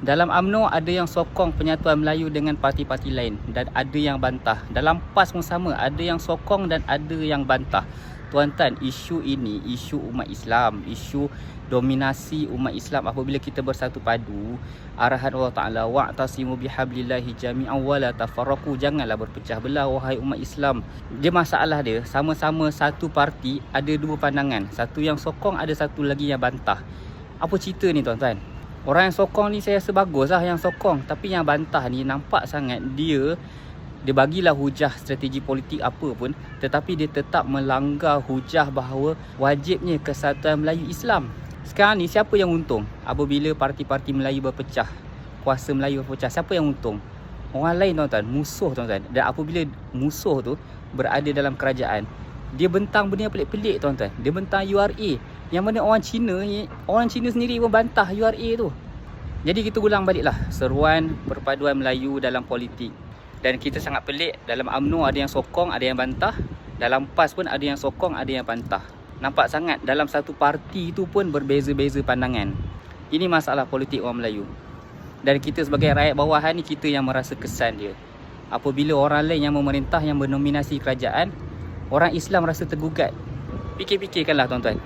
Dalam AMNO ada yang sokong penyatuan Melayu dengan parti-parti lain dan ada yang bantah. Dalam PAS pun sama, ada yang sokong dan ada yang bantah. Tuan-tuan, isu ini isu umat Islam, isu dominasi umat Islam apabila kita bersatu padu, arahan Allah Taala wa'tasimu bihablillahi jami'an wa la tafarraqu, janganlah berpecah belah wahai umat Islam. Dia masalah dia, sama-sama satu parti ada dua pandangan. Satu yang sokong, ada satu lagi yang bantah. Apa cerita ni tuan-tuan? Orang yang sokong ni saya rasa bagus lah yang sokong. Tapi yang bantah ni nampak sangat dia Dia bagilah hujah strategi politik apa pun Tetapi dia tetap melanggar hujah bahawa Wajibnya kesatuan Melayu Islam. Sekarang ni siapa yang untung Apabila parti-parti Melayu berpecah? Kuasa Melayu berpecah Siapa yang untung? Orang lain tuan-tuan. Musuh tuan-tuan. Dan apabila musuh tu Berada dalam kerajaan Dia bentang benda pelik-pelik tuan-tuan. Dia bentang URA yang mana orang Cina ni orang Cina sendiri pun bantah URA tu. Jadi kita ulang baliklah seruan perpaduan Melayu dalam politik. Dan kita sangat pelik dalam AMNO ada yang sokong, ada yang bantah. Dalam PAS pun ada yang sokong, ada yang bantah. Nampak sangat dalam satu parti tu pun berbeza-beza pandangan. Ini masalah politik orang Melayu. Dan kita sebagai rakyat bawahan ni kita yang merasa kesan dia. Apabila orang lain yang memerintah yang mendominasi kerajaan, orang Islam rasa tergugat. Fikir-fikirkanlah tuan-tuan.